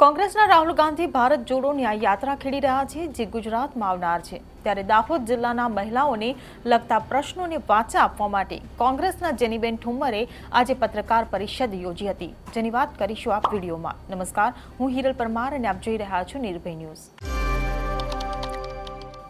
કોંગ્રેસના રાહુલ ગાંધી ભારત જોડો ન્યાય યાત્રા ખેડી રહ્યા છે, જે ગુજરાતમાં આવનાર છે. ત્યારે દાહોદ જિલ્લાના મહિલાઓને લગતા પ્રશ્નોને વાચા આપવા માટે કોંગ્રેસના જેનીબેન ઠુમ્મરે આજે પત્રકાર પરિષદ યોજી હતી. જેની વાત કરીશું આ વિડીયોમાં. નમસ્કાર, હું હિરલ પરમાર અને આપ જોઈ રહ્યા છો નિર્ભય ન્યૂઝ.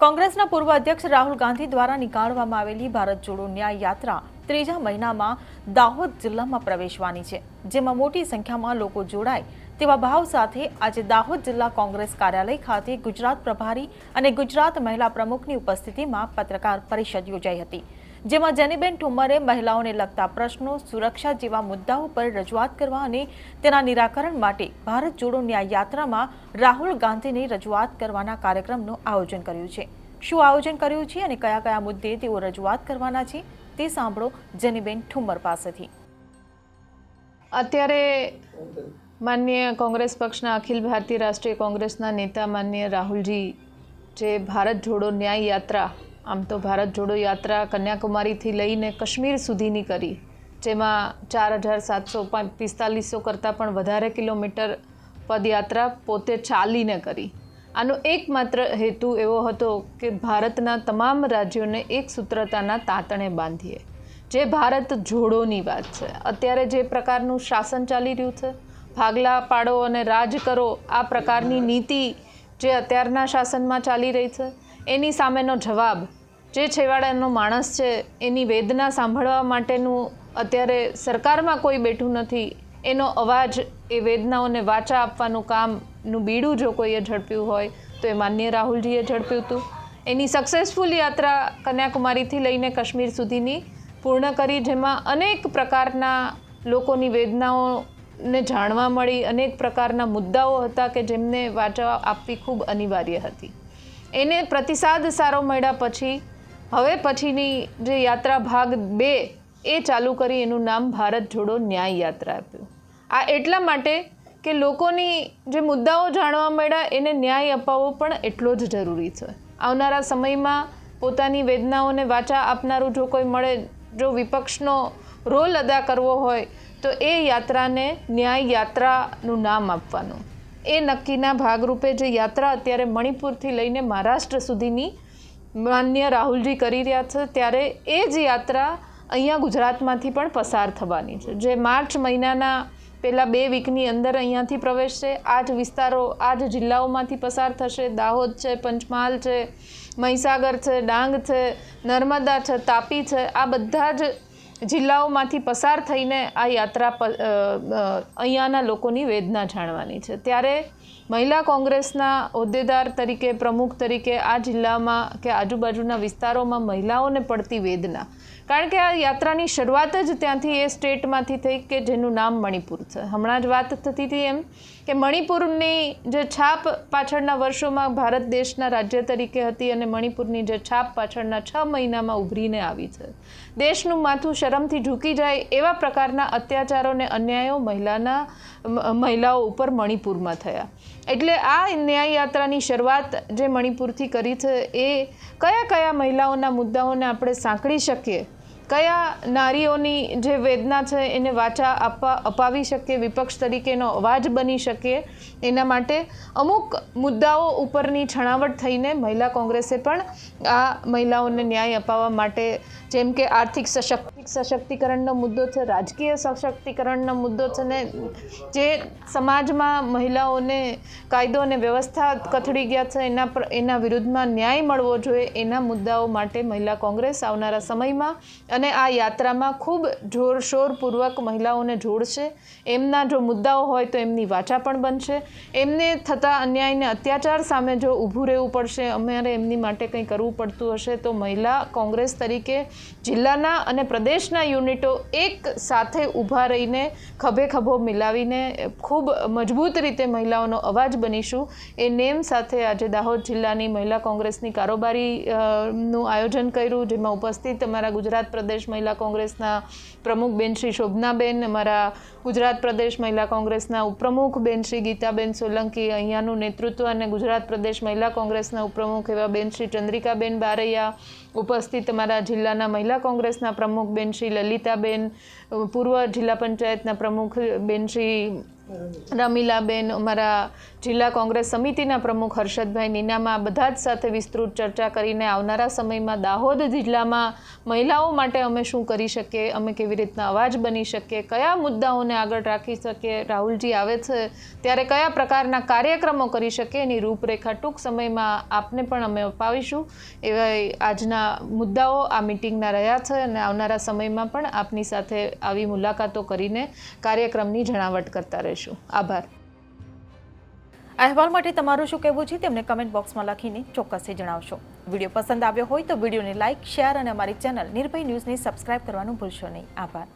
કોંગ્રેસના પૂર્વ અધ્યક્ષ રાહુલ ગાંધી દ્વારા નીકાળવામાં આવેલી ભારત જોડો ન્યાય યાત્રા ત્રીજા મહિનામાં દાહોદ જિલ્લામાં પ્રવેશવાની છે, જેમાં મોટી સંખ્યામાં લોકો જોડાય તેવા ભાવ સાથે આજે દાહોદ જિલ્લા કોંગ્રેસ કાર્યાલય ખાતે ગુજરાત પ્રભારી અને ગુજરાત મહિલા પ્રમુખની ઉપસ્થિતિમાં પત્રકાર પરિષદ યોજાઈ હતી, જેમાં જેનીબેન ઠુમ્મરે મહિલાઓને લગતા પ્રશ્નો, સુરક્ષા જેવા મુદ્દાઓ પર રજૂઆત કરવા અને તેના નિરાકરણ માટે ભારત જોડો ન્યાય યાત્રામાં રાહુલ ગાંધીને રજૂઆત કરવાના કાર્યક્રમનું આયોજન કર્યું છે. શું આયોજન કર્યું છે અને કયા કયા મુદ્દે તેઓ રજૂઆત કરવાના છે તે સાંભળો જેનીબેન ઠુમ્મર પાસેથી. અત્યારે માનનીય કોંગ્રેસ પક્ષના અખિલ ભારતીય રાષ્ટ્રીય કોંગ્રેસના નેતા માન્ય રાહુલજી, જે ભારત જોડો ન્યાય યાત્રા, આમ તો ભારત જોડો યાત્રા કન્યાકુમારીથી લઈને કાશ્મીર સુધીની કરી, જેમાં ચાર હજાર સાતસો પિસ્તાલીસો કરતાં પણ વધારે કિલોમીટર પદયાત્રા પોતે ચાલીને કરી. આનો એકમાત્ર હેતુ એવો હતો કે ભારતના તમામ રાજ્યોને એક સૂત્રતાના તાતણે બાંધીએ. જે ભારત જોડોની વાત છે, અત્યારે જે પ્રકારનું શાસન ચાલી રહ્યું છે ભાગલા પાડો અને રાજ કરો, આ પ્રકારની નીતિ જે અત્યારના શાસનમાં ચાલી રહી છે, એની સામેનો જવાબ, જે છેવાડાનો માણસ છે, એની વેદના સાંભળવા માટેનું અત્યારે સરકારમાં કોઈ બેઠું નથી, એનો અવાજ, એ વેદનાઓને વાચા આપવાનું કામનું બીડું જો કોઈએ ઝડપ્યું હોય, તો એ માન્ય રાહુલજીએ ઝડપ્યું હતું. એની સક્સેસફુલ યાત્રા કન્યાકુમારીથી લઈને કાશ્મીર સુધીની પૂર્ણ કરી, જેમાં અનેક પ્રકારના લોકોની વેદનાઓને જાણવા મળી અનેક પ્રકારના મુદ્દાઓ હતા કે જેમને વાચા આપવી ખૂબ અનિવાર્ય હતી. એને પ્રતિસાદ સારો મળ્યા પછી, હવે પછીની જે યાત્રા ભાગ બે એ ચાલુ કરી એનું નામ ભારત જોડો ન્યાય યાત્રા આપ્યું. આ એટલા માટે કે લોકોની જે મુદ્દાઓ જાણવા મળ્યા એને ન્યાય અપાવવો પણ એટલો જ જરૂરી છે. આવનારા સમયમાં પોતાની વેદનાઓને વાચા આપનારું જો કોઈ મળે, જો વિપક્ષનો રોલ અદા કરવો હોય તો એ યાત્રાને ન્યાય યાત્રાનું નામ આપવાનું. એ નક્કીના ભાગરૂપે જે યાત્રા અત્યારે મણિપુરથી લઈને મહારાષ્ટ્ર સુધીની માન્ય રાહુલજી કરી રહ્યા છે, ત્યારે એ જ યાત્રા અહીંયા ગુજરાતમાંથી પણ પસાર થવાની છે. જે માર્ચ મહિનાના પહેલાં બે વીકની અંદર અહીંયાથી પ્રવેશશે આ વિસ્તારો આ જ જિલ્લાઓમાંથી પસાર થશે. દાહોદ છે, પંચમહાલ છે, મહીસાગર છે, ડાંગ છે, નર્મદા છે, તાપી છે. આ બધા જ જિલ્લાઓમાંથી પસાર થઈને આ યાત્રા અહીંયાના લોકોની વેદના જાણવાની છે. ત્યારે મહિલા કોંગ્રેસના હોદ્દેદાર તરીકે, પ્રમુખ તરીકે આ જિલ્લામાં કે આજુબાજુના વિસ્તારોમાં મહિલાઓને પડતી વેદના. કારણ કે આ યાત્રાની શરૂઆત જ ત્યાંથી એ સ્ટેટમાંથી થઈ કે જેનું નામ મણિપુર છે. હમણાં જ વાત થતી હતી એમ કે મણિપુરની જે છાપ પાછળના વર્ષોમાં ભારત દેશના રાજ્ય તરીકે હતી અને મણિપુરની જે છાપ પાછળના છ મહિનામાં ઉભરીને આવી છે. દેશનું માથું શરમથી ઝૂકી જાય એવા પ્રકારના અત્યાચારો અને અન્યાયો મહિલાના મહિલાઓ ઉપર મણિપુરમાં થયા. એટલે આ ન્યાય યાત્રાની શરૂઆત જે મણિપુરથી કરી છે, એ કયા કયા મહિલાઓના મુદ્દાઓને આપણે સાંકળી શકીએ? કયા નારીઓની જે વેદના છે, એને વાચા આપવા, અપાવી શકીએ? વિપક્ષ તરીકેનો અવાજ બની શકીએ? એના માટે અમુક મુદ્દાઓ ઉપરની છણાવટ થઈને મહિલા કોંગ્રેસે પણ આ મહિલાઓને ન્યાય અપાવવા માટે જેમ કે આર્થિક સશક્તિ સશક્તિકરણનો મુદ્દો છે, રાજકીય સશક્તિકરણનો મુદ્દો છે ને જે સમાજમાં મહિલાઓને કાયદો અને વ્યવસ્થા કથળી ગયા છે, એના પર, એના વિરુદ્ધમાં ન્યાય મળવો જોઈએ, એના મુદ્દાઓ માટે મહિલા કોંગ્રેસ આવનારા સમયમાં અને આ યાત્રામાં ખૂબ જોરશોરપૂર્વક મહિલાઓને જોડશે. એમના જો મુદ્દાઓ હોય તો એમની વાચા પણ બનશે. એમને થતા અન્યાયને અત્યાચાર સામે જો ઊભું રહેવું પડશે, અમારે એમની માટે કંઈ કરવું પડતું હશે, તો મહિલા કોંગ્રેસ તરીકે જિલ્લાના અને પ્રદેશના યુનિટો એક સાથે ઊભા રહીને ખભે ખભો મિલાવીને ખૂબ મજબૂત રીતે મહિલાઓનો અવાજ બનીશું. એ નેમ સાથે આજે દાહોદ જિલ્લાની મહિલા કોંગ્રેસની કારોબારી નું આયોજન કર્યું, જેમાં ઉપસ્થિત અમારા ગુજરાત પ્રદેશ મહિલા કોંગ્રેસના પ્રમુખ બેન શ્રી શોભનાબેન, અમારા ગુજરાત પ્રદેશ મહિલા કોંગ્રેસના ઉપપ્રમુખ બેન શ્રી ગીતાબેન સોલંકી, અહીંયાનું નેતૃત્વ અને ગુજરાત પ્રદેશ મહિલા કોંગ્રેસના ઉપપ્રમુખ એવા બેન શ્રી ચંદ્રિકાબેન બારૈયા, ઉપસ્થિત અમારા જિલ્લાના મહિલા કોંગ્રેસના પ્રમુખ બેન શ્રી લલિતાબેન પૂર્વ જિલ્લા પંચાયતના પ્રમુખ બેન શ્રી રમીલાબેન, અમારા જિલ્લા કોંગ્રેસ સમિતિના પ્રમુખ હર્ષદભાઈ નીનામા બધા જ સાથે વિસ્તૃત ચર્ચા કરીને આવનારા સમયમાં દાહોદ જિલ્લામાં મહિલાઓ માટે અમે શું કરી શકીએ? અમે કેવી રીતના અવાજ બની શકીએ? કયા મુદ્દાઓને આગળ રાખી શકીએ? રાહુલજી આવે છે. ત્યારે કયા પ્રકારના કાર્યક્રમો કરી શકીએ? એની રૂપરેખા ટૂંક સમયમાં આપને પણ અમે અપાવીશું. એવા આજના મુદ્દાઓ આ મિટિંગના રહ્યા છે અને આવનારા સમયમાં પણ આપની સાથે આવી મુલાકાતો કરીને કાર્યક્રમની જણાવટ કરતા રહીશું. આભાર. અહેવાલ માટે તમારું શું કહેવું છે તેમને કમેન્ટ બોક્સમાં લખીને ચોક્કસથી જણાવશો. વીડિયો પસંદ આવ્યો હોય તો વિડીયોને લાઇક શેર અને અમારી ચેનલ નિર્ભય ન્યૂઝને સબસ્ક્રાઇબ કરવાનું ભૂલશો નહીં. આભાર.